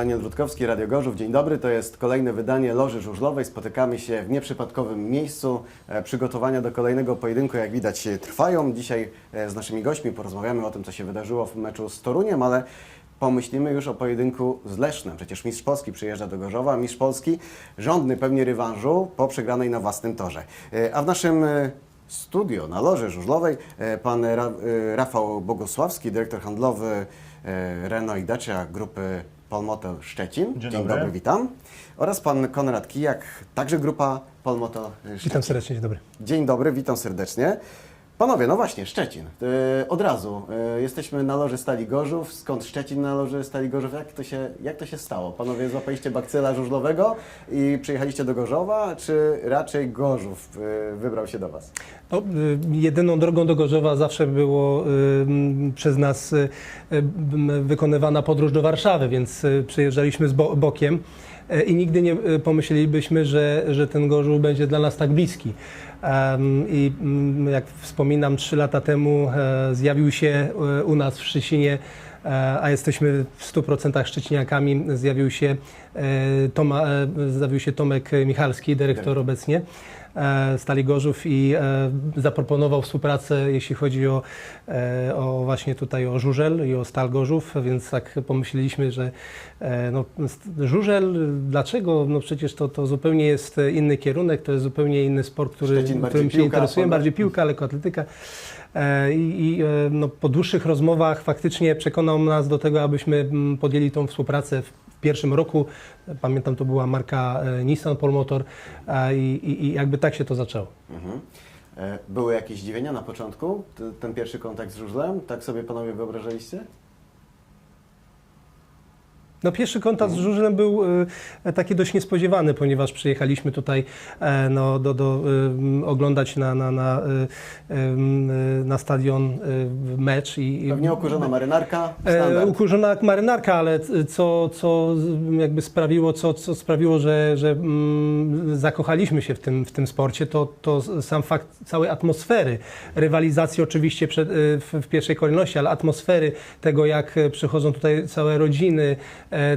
Daniel Rutkowski, Radio Gorzów. Dzień dobry, to jest kolejne wydanie Loży Żużlowej. Spotykamy się w nieprzypadkowym miejscu. E, Przygotowania do kolejnego pojedynku, jak widać, e, trwają. Dzisiaj e, z naszymi gośćmi porozmawiamy o tym, co się wydarzyło w meczu z Toruniem, ale pomyślimy już o pojedynku z Lesznem. Przecież mistrz Polski przyjeżdża do Gorzowa, mistrz Polski żądny pewnie rewanżu po przegranej na własnym torze. A w naszym studio na Loży Żużlowej pan Ra Rafał Bogosławski, dyrektor handlowy Renault i Dacia grupy Polmotor Szczecin. Dzień dobry. witam. Oraz pan Konrad Kijak, także grupa Polmotor Szczecin. Witam serdecznie, dzień dobry. Dzień dobry, witam serdecznie. Panowie, no właśnie, Szczecin. E, od razu e, jesteśmy na loży Stali Gorzów. Skąd Szczecin na loży Stali Gorzów? Jak to się, jak to się stało? Panowie złapaliście bakcyla żużlowego i przyjechaliście do Gorzowa, czy raczej Gorzów e, wybrał się do Was? No, jedyną drogą do Gorzowa zawsze było przez nas wykonywana podróż do Warszawy, więc y, przyjeżdżaliśmy z bo bokiem i nigdy nie y, pomyślelibyśmy, że, że ten Gorzów będzie dla nas tak bliski. I mm, jak wspominam, trzy lata temu e, zjawił się e, u nas w Szczecinie e, a jesteśmy w 100% szczeciniakami, zjawił się, e, Toma, e, zjawił się Tomek Michalski, dyrektor obecnie e, Stali Gorzów i e, zaproponował współpracę, jeśli chodzi o, e, o właśnie tutaj o Żużel i o Stal Gorzów, więc tak pomyśleliśmy, że e, no, Żużel, dlaczego? No przecież to, to zupełnie jest inny kierunek, to jest zupełnie inny sport, który, którym się piłka, bardziej piłka, lekkoatletyka. E, I, i e, no, po dłuższych rozmowach faktycznie przekonał nas do tego, abyśmy mm, podjęli tą współpracę pierwszym roku. Pamiętam, to była marka e, Nissan Polmotor i, i, i jakby tak się to zaczęło. Mhm. E, Były jakieś zdziwienia na początku? Ten pierwszy kontakt z żużlem? Tak sobie panowie wyobrażaliście? No pierwszy kontakt z żużlem był e, taki dość niespodziewany, ponieważ przyjechaliśmy tutaj e, no, do, do, e, oglądać na, na, na, na stadion mecz. I, Pewnie okurzona marynarka, standard. ukurzona marynarka, ale co, co jakby sprawiło, co, co sprawiło, że, że mm, zakochaliśmy się w tym, w tym sporcie, to, to sam fakt całej atmosfery, rywalizacji oczywiście przed, w, w pierwszej kolejności, ale atmosfery tego, jak przychodzą tutaj całe rodziny,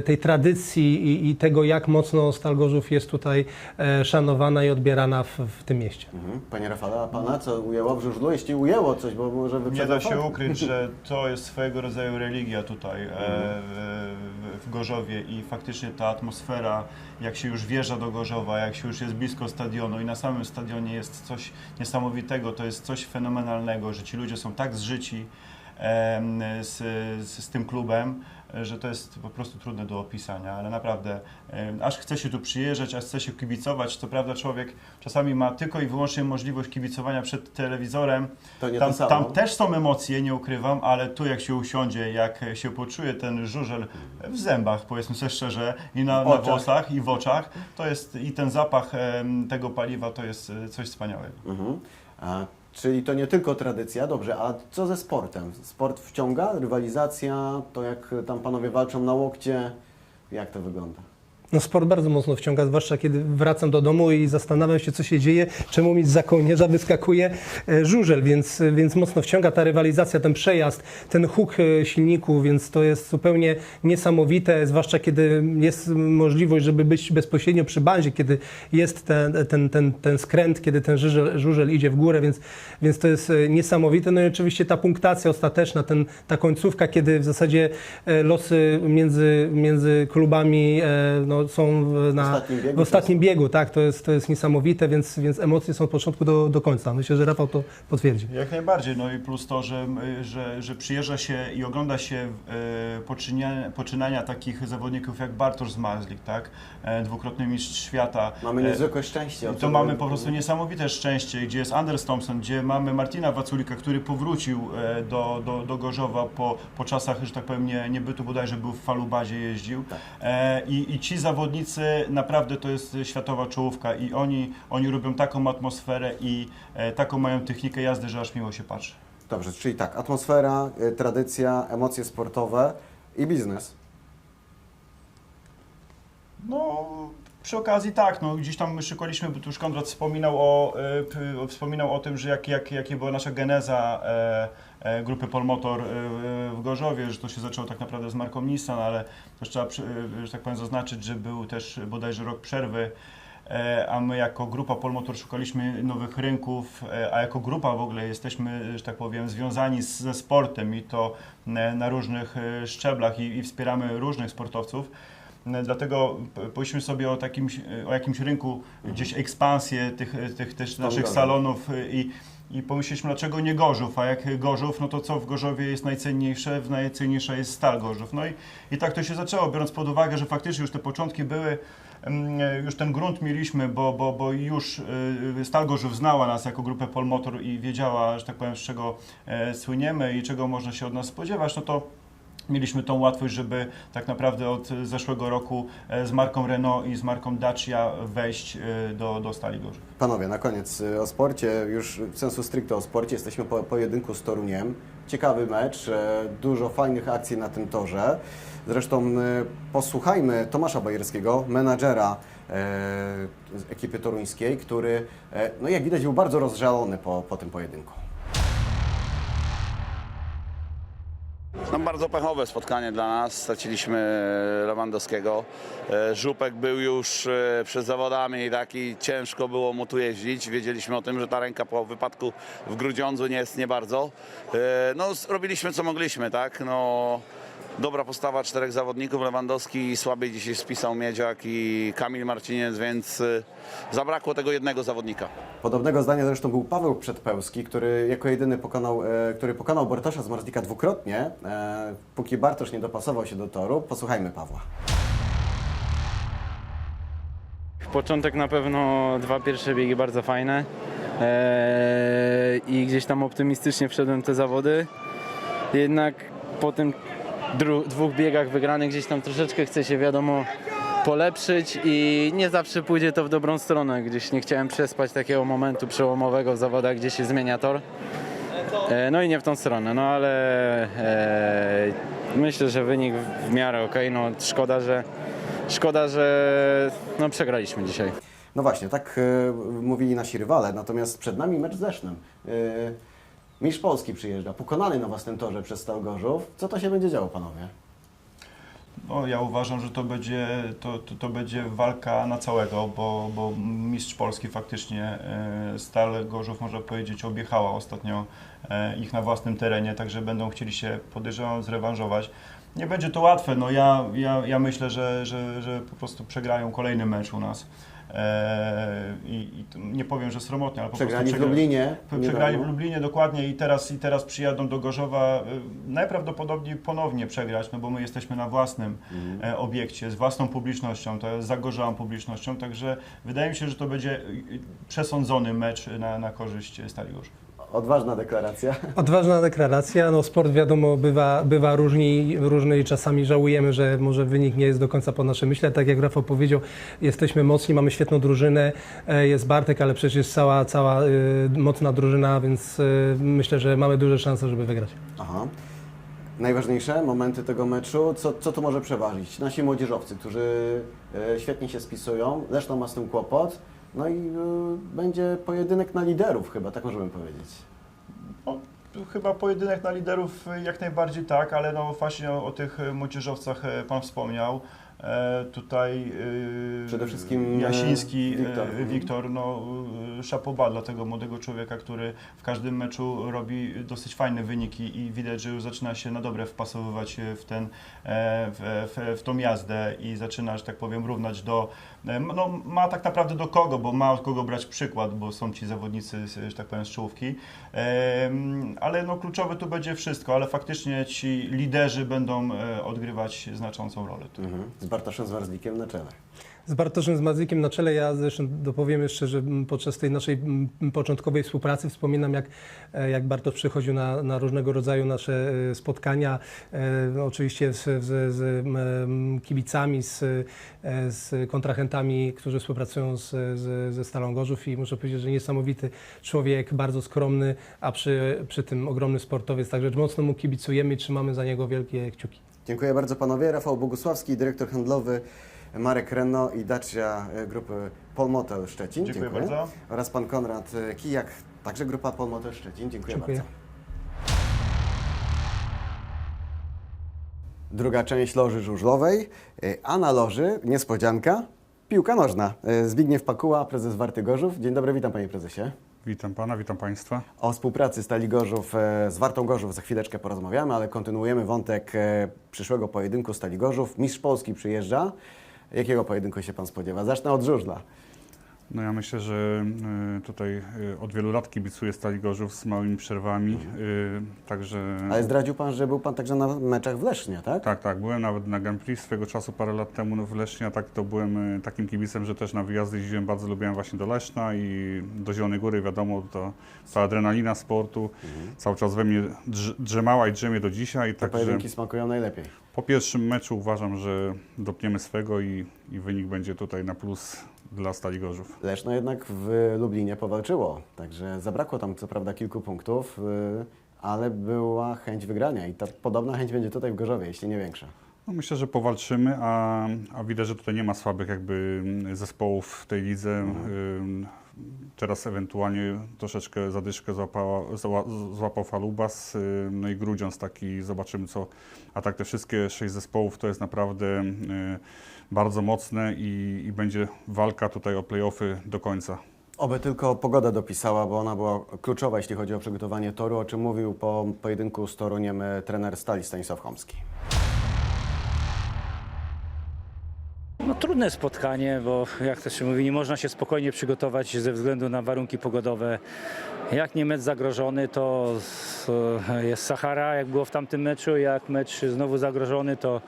tej tradycji i, i tego, jak mocno Stal Gorzów jest tutaj e, szanowana i odbierana w, w tym mieście. Mhm. Panie Rafale, a Pana co ujęło w żużlu? Jeśli ujęło coś, bo może Nie wyprzedzał da się ukryć, że to jest swojego rodzaju religia tutaj e, w- w Gorzowie i faktycznie ta atmosfera, jak się już wjeżdża do Gorzowa, jak się już jest blisko stadionu i na samym stadionie jest coś niesamowitego, to jest coś fenomenalnego, że ci ludzie są tak zżyci z, z, z tym klubem, że to jest po prostu trudne do opisania, ale naprawdę aż chce się tu przyjeżdżać, aż chce się kibicować. Co prawda człowiek czasami ma tylko i wyłącznie możliwość kibicowania przed telewizorem, To nie tam, tam też są emocje, nie ukrywam, ale tu jak się usiądzie, jak się poczuje ten żużel w zębach, powiedzmy sobie szczerze, i na, na włosach, i w oczach, to jest i ten zapach tego paliwa to jest e, coś wspaniałego. Mhm. A, czyli to nie tylko tradycja, dobrze, a co ze sportem? Sport wciąga, rywalizacja, to jak tam panowie walczą na łokcie, jak to wygląda? No sport bardzo mocno wciąga, zwłaszcza kiedy wracam do domu i zastanawiam się, co się dzieje, czemu mi z zakołnierza wyskakuje e, żużel, więc, więc mocno wciąga ta rywalizacja, ten przejazd, ten huk e, silników, więc to jest zupełnie niesamowite, zwłaszcza kiedy jest możliwość, żeby być bezpośrednio przy bandzie, kiedy jest ten, ten, ten, ten skręt, kiedy ten żużel, żużel idzie w górę, więc, więc to jest e, niesamowite. No i oczywiście ta punktacja ostateczna, ten, ta końcówka, kiedy w zasadzie losy między, między klubami e, no, są w, na, ostatnim biegu w ostatnim biegu, tak, to jest, to jest niesamowite, więc, więc emocje są od początku do, do końca. Myślę, że Rafał to potwierdzi. Jak najbardziej, no i plus to, że, że, że przyjeżdża się i ogląda się e, poczynania takich zawodników jak Bartosz Zmarzlik, tak? E, dwukrotny mistrz świata. Mamy E, niezwykłe szczęście. I to mamy po prostu niesamowite szczęście, gdzie jest Anders Thompson, gdzie mamy Martina Waculika, który powrócił do, do, do Gorzowa po, po czasach, że tak powiem, nie, niebytu bodajże był w Falubazie jeździł. Tak. I, I ci zawodnicy naprawdę to jest światowa czołówka i oni, oni robią taką atmosferę i e, taką mają technikę jazdy, że aż miło się patrzy. Dobrze, czyli tak, atmosfera, y, tradycja, emocje sportowe i biznes. No, przy okazji tak, no gdzieś tam szykowaliśmy, bo tu już Konrad wspominał o, e, wspominał o tym, że jak, jak, jakie była nasza geneza e, e, grupy Polmotor e, w Gorzowie, że to się zaczęło tak naprawdę z marką Nissan, ale też trzeba, e, że tak powiem, zaznaczyć, że był też bodajże rok przerwy. A my jako grupa Polmotor szukaliśmy nowych rynków, a jako grupa w ogóle jesteśmy, że tak powiem, związani z, ze sportem i to na różnych szczeblach i, i wspieramy różnych sportowców. E, Dlatego p- pomyślmy sobie o, takim, o jakimś rynku, gdzieś ekspansję tych, tych też naszych salonów e, i, i pomyśleliśmy, dlaczego nie Gorzów, a jak Gorzów, no to co w Gorzowie jest najcenniejsze? W najcenniejsza jest stal Gorzów. No i, i tak to się zaczęło, biorąc pod uwagę, że faktycznie już te początki były, e, już ten grunt mieliśmy, bo, bo, bo już e, Stal Gorzów znała nas jako grupę Polmotor i wiedziała, że tak powiem, z czego e, słyniemy i czego można się od nas spodziewać, no to Mieliśmy tą łatwość, żeby tak naprawdę od zeszłego roku e, z marką Renault i z marką Dacia wejść e, do, do Stali Gorzów. Panowie, na koniec y, o sporcie, już w sensu stricte o sporcie, jesteśmy po pojedynku z Toruniem. Ciekawy mecz, e, dużo fajnych akcji na tym torze. Zresztą posłuchajmy Tomasza Bajerskiego, menadżera e, ekipy toruńskiej, który, e, no jak widać, był bardzo rozżalony po, po tym pojedynku. No bardzo pechowe spotkanie dla nas. Straciliśmy Lewandowskiego. E, Żupek był już e, przed zawodami taki ciężko było mu tu jeździć. Wiedzieliśmy o tym, że ta ręka po wypadku w Grudziądzu nie jest nie bardzo. E, No robiliśmy co mogliśmy, tak? No dobra postawa czterech zawodników. Lewandowski słabiej dzisiaj spisał Miedziak i Kamil Marciniec, więc e, zabrakło tego jednego zawodnika. Podobnego zdania zresztą był Paweł Przedpełski, który jako jedyny pokonał, e, który pokonał Bartosza z Marzlika dwukrotnie, e, póki Bartosz nie dopasował się do toru. Posłuchajmy Pawła. Początek na pewno dwa pierwsze biegi bardzo fajne eee, i gdzieś tam optymistycznie wszedłem te zawody. Jednak po tym dwóch biegach wygranych gdzieś tam troszeczkę chcę się wiadomo polepszyć i nie zawsze pójdzie to w dobrą stronę. Gdzieś nie chciałem przespać takiego momentu przełomowego w zawodach, gdzie się zmienia tor. E, No i nie w tą stronę, no ale e, myślę, że wynik w- w miarę ok. No szkoda, że szkoda, że no, przegraliśmy dzisiaj. No właśnie, tak e, mówili nasi rywale, natomiast przed nami mecz z Lesznem. E, Mistrz Polski przyjeżdża, pokonany na własnym torze przez Stal Gorzów. Co to się będzie działo, panowie? No, ja uważam, że to będzie, to, to, to będzie walka na całego, bo, bo mistrz Polski faktycznie e, Stal Gorzów, można powiedzieć, objechała ostatnio e, ich na własnym terenie, także będą chcieli się, podejrzewam, zrewanżować. Nie będzie to łatwe, no ja, ja, ja myślę, że, że, że po prostu przegrają kolejny mecz u nas. E, I, i nie powiem, że sromotnie, ale po Przegrani w prostu przegra- Lublinie. Przegrali w. Lublinie dokładnie i teraz, i teraz przyjadą do Gorzowa. y, Najprawdopodobniej ponownie przegrać, no bo my jesteśmy na własnym e, obiekcie, z własną publicznością, to jest zagorzałą publicznością, także wydaje mi się, że to będzie przesądzony mecz na, na korzyść Stali Gorzów. Odważna deklaracja. Odważna deklaracja. No, sport wiadomo bywa, bywa różni, różny i czasami żałujemy, że może wynik nie jest do końca po naszym myśle. Tak jak Rafał powiedział, jesteśmy mocni, mamy świetną drużynę. E, Jest Bartek, ale przecież jest cała, cała y, mocna drużyna, więc y, myślę, że mamy duże szanse, żeby wygrać. Aha. Najważniejsze momenty tego meczu, co, co tu może przeważyć? Nasi młodzieżowcy, którzy e, świetnie się spisują, zresztą ma z tym kłopot, no i e, będzie pojedynek na liderów chyba, tak możemy powiedzieć. Chyba pojedynek na liderów y, jak najbardziej tak, ale no właśnie o, o tych y, młodzieżowcach e, Pan wspomniał. E, tutaj y, Przede wszystkim, e, Jasiński, Wiktor. Wiktor, Wiktor no szapoba dla tego młodego człowieka, który w każdym meczu robi dosyć fajne wyniki i widać, że już zaczyna się na dobre wpasowywać w ten, e, w, w, w tą jazdę i zaczyna, że tak powiem, równać do, e, no ma tak naprawdę do kogo, bo ma od kogo brać przykład, bo są ci zawodnicy, że tak powiem, z czołówki, ale no kluczowe tu będzie wszystko, ale faktycznie ci liderzy będą e, odgrywać znaczącą rolę. Mhm. Bartoszem Zmarzlikiem na czele. Z Bartoszem Zmazykiem na czele, ja zresztą dopowiem jeszcze, że podczas tej naszej początkowej współpracy wspominam, jak, e, jak Bartosz przychodził na, na różnego rodzaju nasze e, spotkania, e, oczywiście z, z, z kibicami, z, z kontrahentami, którzy współpracują z, z, ze Stalą Gorzów i muszę powiedzieć, że niesamowity człowiek, bardzo skromny, a przy, przy tym ogromny sportowiec, także mocno mu kibicujemy i trzymamy za niego wielkie kciuki. Dziękuję bardzo panowie. Rafał Bogusławski, dyrektor handlowy Marek Reno i Dacia e, grupy Polmotel Szczecin. Dziękuję, Dziękuję, bardzo. Oraz pan Konrad e, Kijak, także grupa Polmotel Szczecin. Dziękuję, Dziękuję. bardzo. Druga część loży żużlowej, e, a na loży niespodzianka piłka nożna. Zbigniew Pakuła, prezes Warty Gorzów. Dzień dobry, witam panie prezesie. Witam pana, witam państwa. O współpracy Stali Gorzów e, z Wartą Gorzów za chwileczkę porozmawiamy, ale kontynuujemy wątek e, przyszłego pojedynku Stali Gorzów. Mistrz Polski przyjeżdża. Jakiego pojedynku się pan spodziewa? Zacznę od żużla. No ja myślę, że y, tutaj y, od wielu lat kibicuję Stali Gorzów z małymi przerwami, y, także... Ale zdradził pan, że był pan także na meczach w Lesznie, tak? Tak, tak, byłem nawet na Grand Prix swego czasu parę lat temu w Lesznie, a tak to byłem takim kibicem, że też na wyjazdy jeździłem, bardzo lubiłem właśnie do Leszna i do Zielonej Góry, wiadomo, to ta adrenalina sportu cały czas we mnie drz- drzemała i drzemie do dzisiaj, Te także pojedynki smakują najlepiej. po pierwszym meczu uważam, że dopniemy swego i, i wynik będzie tutaj na plus dla Stali Gorzów. Leszno jednak w Lublinie powalczyło, także zabrakło tam co prawda kilku punktów, y, ale była chęć wygrania i ta podobna chęć będzie tutaj w Gorzowie, jeśli nie większa. No myślę, że powalczymy, a, a widać, że tutaj nie ma słabych jakby mm, zespołów w tej lidze. Ym, Teraz ewentualnie troszeczkę zadyszkę złapała, zła, złapał Falubas, ym, no i Grudziądz taki, zobaczymy co. A tak te wszystkie sześć zespołów to jest naprawdę y, bardzo mocne i, i będzie walka tutaj o playoffy do końca. Oby tylko pogoda dopisała, bo ona była kluczowa, jeśli chodzi o przygotowanie toru, o czym mówił po pojedynku z Toruniem e, trener Stali Stanisław Chomski. No, trudne spotkanie, bo jak to się mówi, nie można się spokojnie przygotować ze względu na warunki pogodowe. Jak nie mecz zagrożony, to s- jest Sahara, jak było w tamtym meczu. Jak mecz znowu zagrożony, to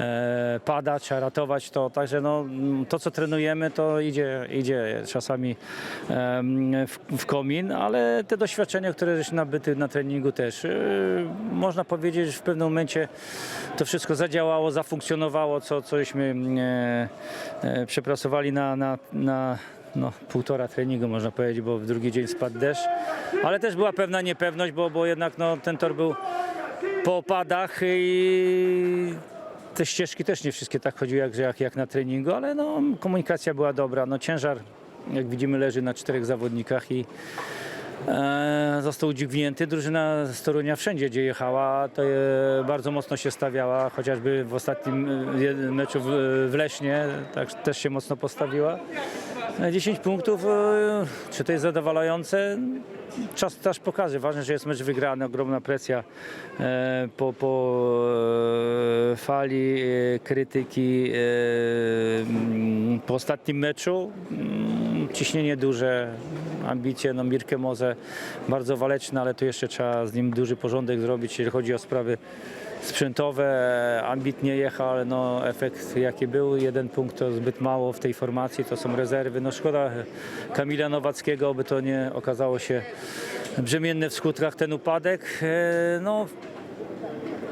e, pada, trzeba ratować to. Także no, to, co trenujemy, to idzie, idzie czasami w, komin, ale te doświadczenia, które żeśmy nabyty na treningu też, e, można powiedzieć, że w pewnym momencie to wszystko zadziałało, zafunkcjonowało, co, cośmy e, e, przepracowali na, na, na no, półtora treningu, można powiedzieć, bo w drugi dzień spadł deszcz. Ale też była pewna niepewność, bo, bo jednak no, ten tor był po opadach i te ścieżki też nie wszystkie tak chodziły jak, jak, jak na treningu, ale no, komunikacja była dobra. No, ciężar, jak widzimy, leży na czterech zawodnikach i e, został udźwignięty. Drużyna z Torunia wszędzie, gdzie jechała, to e, bardzo mocno się stawiała, chociażby w ostatnim e, meczu w, w Lesznie tak, też się mocno postawiła. E, 10 punktów, e, czy to jest zadowalające? Czas też pokaże. Ważne, że jest mecz wygrany, ogromna presja e, po, po e, fali e, krytyki e, mm, po ostatnim meczu. Mm, Ciśnienie duże, ambicje, no Mirkę Moze bardzo waleczny, ale tu jeszcze trzeba z nim duży porządek zrobić, jeżeli chodzi o sprawy sprzętowe. Ambitnie jechał, ale no efekt jaki był, jeden punkt to zbyt mało w tej formacji, to są rezerwy. No szkoda Kamila Nowackiego, by to nie okazało się brzemienne w skutkach ten upadek. E, No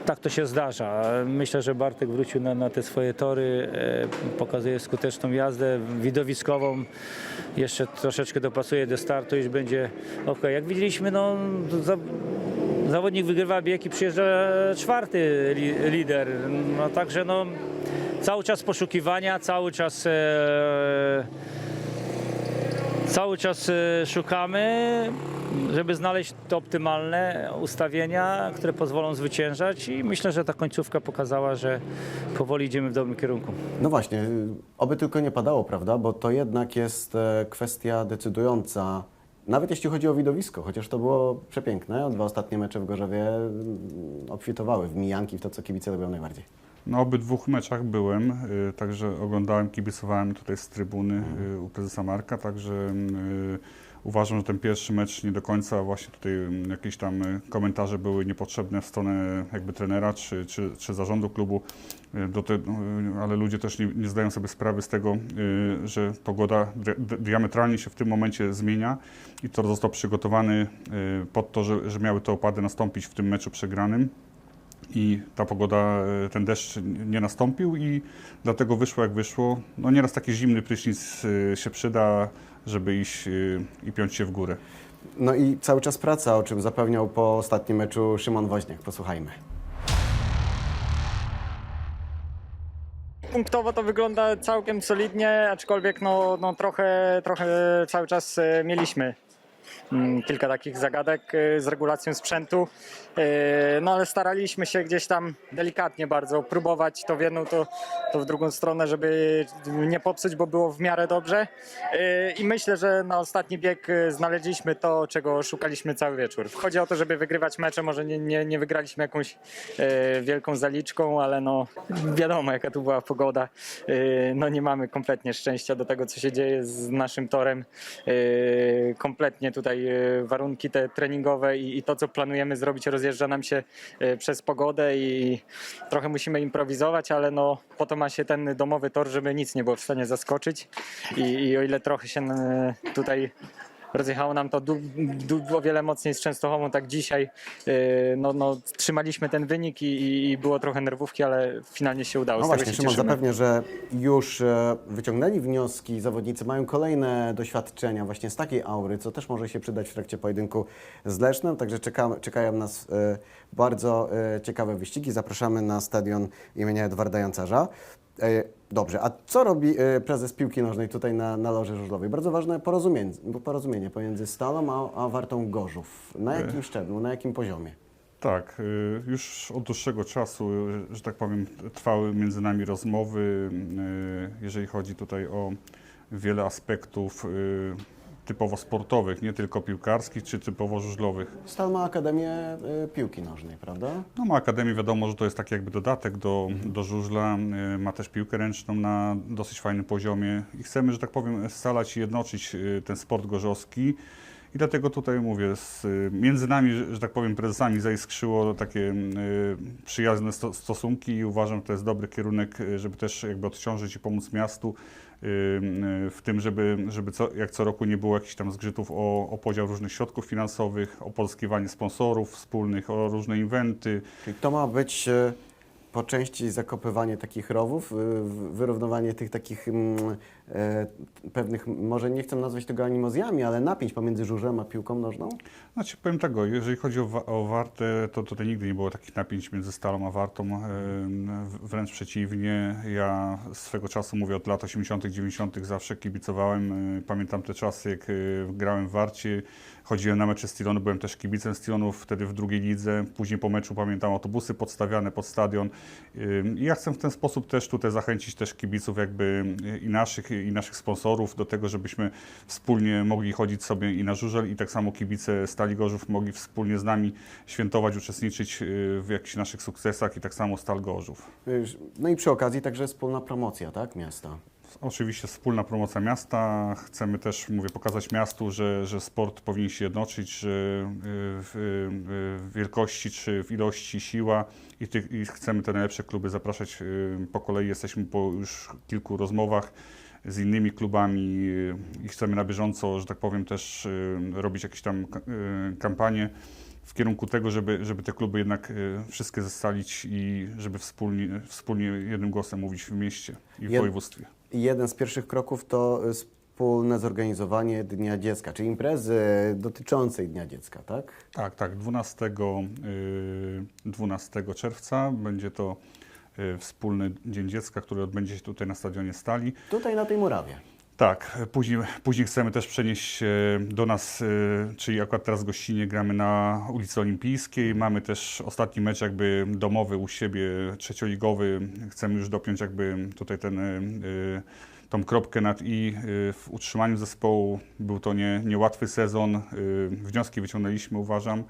tak to się zdarza. Myślę, że Bartek wrócił na, na te swoje tory, e, pokazuje skuteczną jazdę widowiskową. Jeszcze troszeczkę dopasuje do startu, już będzie ok. Jak widzieliśmy, no, za, zawodnik wygrywa bieg i przyjeżdża czwarty li, lider. No, także no, cały czas poszukiwania, cały czas e, cały czas e, szukamy, żeby znaleźć te optymalne ustawienia, które pozwolą zwyciężać i myślę, że ta końcówka pokazała, że powoli idziemy w dobrym kierunku. No właśnie, y, oby tylko nie padało, prawda? Bo to jednak jest e, kwestia decydująca, nawet jeśli chodzi o widowisko, chociaż to było przepiękne. Dwa ostatnie mecze w Gorzowie mm, obfitowały w mijanki, w to, co kibice lubią najbardziej. Na obydwóch meczach byłem, y, także oglądałem, kibicowałem tutaj z trybuny y, u prezesa Marka, także y, uważam, że ten pierwszy mecz nie do końca właśnie tutaj y, jakieś tam komentarze były niepotrzebne w stronę jakby trenera czy, czy, czy zarządu klubu, te, y, ale ludzie też nie, nie zdają sobie sprawy z tego, że pogoda di- di- diametralnie się w tym momencie zmienia i tor został przygotowany pod to, że, że miały te opady nastąpić w tym meczu przegranym i ta pogoda, e, ten deszcz nie nastąpił i dlatego wyszło jak wyszło. No nieraz taki zimny prysznic e, się przyda, żeby iść e, i piąć się w górę. No i cały czas praca, o czym zapewniał po ostatnim meczu Szymon Woźniak. Posłuchajmy. Punktowo to wygląda całkiem solidnie, aczkolwiek no, no trochę, trochę cały czas mieliśmy kilka takich zagadek y, z regulacją sprzętu. Y, No ale staraliśmy się gdzieś tam delikatnie bardzo próbować to w jedną, to, to w drugą stronę, żeby nie popsuć, bo było w miarę dobrze. Y, I myślę, że na ostatni bieg znaleźliśmy to, czego szukaliśmy cały wieczór. Chodzi o to, żeby wygrywać mecze. Może nie, nie, nie wygraliśmy jakąś wielką zaliczką, ale no wiadomo jaka tu była pogoda. No nie mamy kompletnie szczęścia do tego, co się dzieje z naszym torem. Kompletnie tutaj y, warunki te treningowe i, i to, co planujemy zrobić, rozjeżdża nam się y, przez pogodę i trochę musimy improwizować, ale no po to ma się ten domowy tor, żeby nic nie było w stanie zaskoczyć. I, i o ile trochę się y, tutaj rozjechało nam to o wiele mocniej z Częstochową, tak dzisiaj y, no, no, trzymaliśmy ten wynik i, i- było trochę nerwówki, ale finalnie się udało. No właśnie, się Szymon, cieszymy. zapewnię, że już e, wyciągnęli wnioski, zawodnicy mają kolejne doświadczenia właśnie z takiej aury, co też może się przydać w trakcie pojedynku z Lesznem, także czekamy, czekają nas e, bardzo e, ciekawe wyścigi. Zapraszamy na stadion imienia Edwarda Jancarza. E, Dobrze, a co robi e, prezes piłki nożnej tutaj na, na Loży Żużlowej? Bardzo ważne porozumienie, porozumienie pomiędzy Stalą a, a Wartą Gorzów. Na jakim szczeblu, na jakim poziomie? Tak, już od dłuższego czasu, że tak powiem, trwały między nami rozmowy, jeżeli chodzi tutaj o wiele aspektów typowo sportowych, nie tylko piłkarskich czy typowo żużlowych. Stal ma Akademię e, Piłki Nożnej, prawda? No ma Akademię, wiadomo, że to jest taki jakby dodatek do, do żużla, y, ma też piłkę ręczną na dosyć fajnym poziomie i chcemy, że tak powiem, scalać i jednoczyć y, ten sport gorzowski. I dlatego tutaj mówię, z, y, między nami, że, że tak powiem, prezesami zaiskrzyło takie y, przyjazne sto, stosunki i uważam, że to jest dobry kierunek, y, żeby też jakby odciążyć i pomóc miastu y, y, w tym, żeby, żeby co, jak co roku nie było jakichś tam zgrzytów o, o podział różnych środków finansowych, o pozyskiwanie sponsorów wspólnych, o różne inwenty. Czyli to ma być e, po części zakopywanie takich rowów, y, w- wyrównywanie tych takich mm, e, pewnych, może nie chcę nazwać tego animozjami, ale napięć pomiędzy żużlem a piłką nożną? Znaczy powiem tego, jeżeli chodzi o, o Wartę, to tutaj nigdy nie było takich napięć między Stalą a Wartą, w- wręcz przeciwnie. Ja swego czasu, mówię od lat 80., 90., zawsze kibicowałem. y, Pamiętam te czasy, jak grałem w Warcie, chodziłem na mecze Stilonu, byłem też kibicem Stilonu wtedy w drugiej lidze. Później po meczu pamiętam autobusy podstawiane pod stadion. I ja chcę w ten sposób też tutaj zachęcić też kibiców jakby i naszych, i naszych sponsorów do tego, żebyśmy wspólnie mogli chodzić sobie i na żużel i tak samo kibice Stali Gorzów mogli wspólnie z nami świętować, uczestniczyć y, w jakichś naszych sukcesach i tak samo Stal Gorzów. No i przy okazji także wspólna promocja, tak, miasta. Oczywiście wspólna promocja miasta. Chcemy też, mówię, pokazać miastu, że, że sport powinien się jednoczyć, że y, w, y, w wielkości czy w ilości siła i, tych, i chcemy te najlepsze kluby zapraszać po kolei. Jesteśmy po już kilku rozmowach z innymi klubami y, i chcemy na bieżąco, że tak powiem, też y, robić jakieś tam y, kampanie w kierunku tego, żeby, żeby te kluby jednak wszystkie zesalić i żeby wspólnie, wspólnie jednym głosem mówić w mieście i w Jed- województwie. Jeden z pierwszych kroków to wspólne zorganizowanie Dnia Dziecka, czyli imprezy dotyczącej Dnia Dziecka, tak? Tak, tak. 12, y, 12 czerwca będzie to wspólny Dzień Dziecka, który odbędzie się tutaj na Stadionie Stali. Tutaj na tej murawie. Tak, później, później chcemy też przenieść się do nas, y, czyli akurat teraz w Gościnie gramy na ulicy Olimpijskiej. Mamy też ostatni mecz jakby domowy u siebie, trzecioligowy. Chcemy już dopiąć jakby tutaj ten, y, y, tą kropkę nad i y, w utrzymaniu zespołu. Był to nie, niełatwy sezon. y, Wnioski wyciągnęliśmy, uważam, y,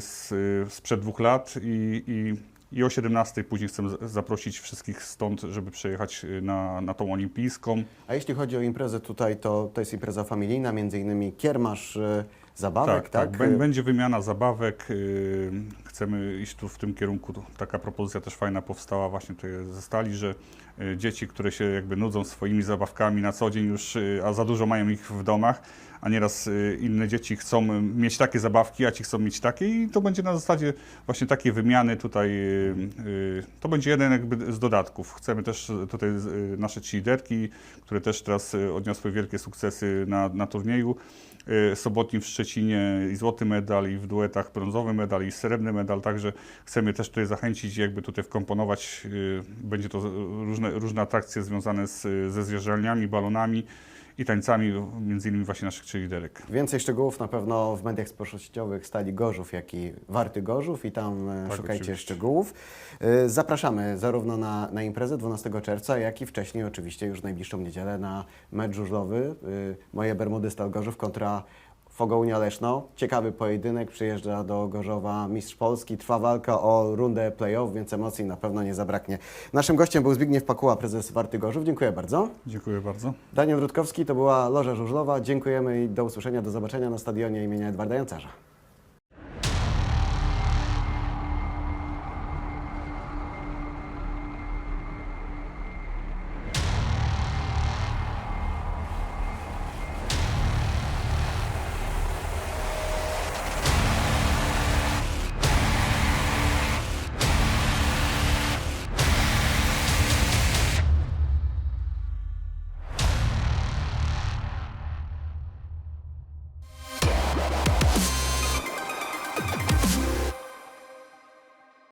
z, y, sprzed dwóch lat i, i i o 17 później z- zaprosić wszystkich stąd, żeby przejechać y, na, na tą olimpijską. A jeśli chodzi o imprezę tutaj, to, to jest impreza familijna, między innymi kiermasz y, zabawek, tak? Bę- Będzie wymiana zabawek. y, Chcemy iść tu w tym kierunku. Taka propozycja też fajna powstała właśnie tutaj ze stali, że y, dzieci, które się jakby nudzą swoimi zabawkami na co dzień już, y, a za dużo mają ich w domach, a nieraz y, inne dzieci chcą mieć takie zabawki, a ci chcą mieć takie i to będzie na zasadzie właśnie takiej wymiany tutaj. y, y, To będzie jeden jakby z dodatków. Chcemy też tutaj y, nasze cheerleaderki, które też teraz y, odniosły wielkie sukcesy na, na turnieju y, sobotnim w Szczecinie i złoty medal, i w duetach brązowy medal, i srebrny medal, także chcemy też tutaj zachęcić, jakby tutaj wkomponować, y, będzie to różne, różne atrakcje związane z, ze zjeżdżalniami, balonami i tańcami, między innymi właśnie naszych cheerleaderek. Więcej szczegółów na pewno w mediach społecznościowych stali Gorzów, jak i Warty Gorzów i tam e, Tak, szukajcie oczywiście. szczegółów. E, Zapraszamy zarówno na, na imprezę 12 czerwca, jak i wcześniej oczywiście już w najbliższą niedzielę na mecz żużlowy. E, Moje Bermudy Stal Gorzów kontra Fogounia Leszno. Ciekawy pojedynek, przyjeżdża do Gorzowa mistrz Polski, trwa walka o rundę play-off, więc emocji na pewno nie zabraknie. Naszym gościem był Zbigniew Pakuła, prezes Warty Gorzów. Dziękuję bardzo. Dziękuję bardzo. Daniel Rutkowski, to była Loża Żużlowa. Dziękujemy i do usłyszenia, do zobaczenia na stadionie imienia Edwarda Jancarza.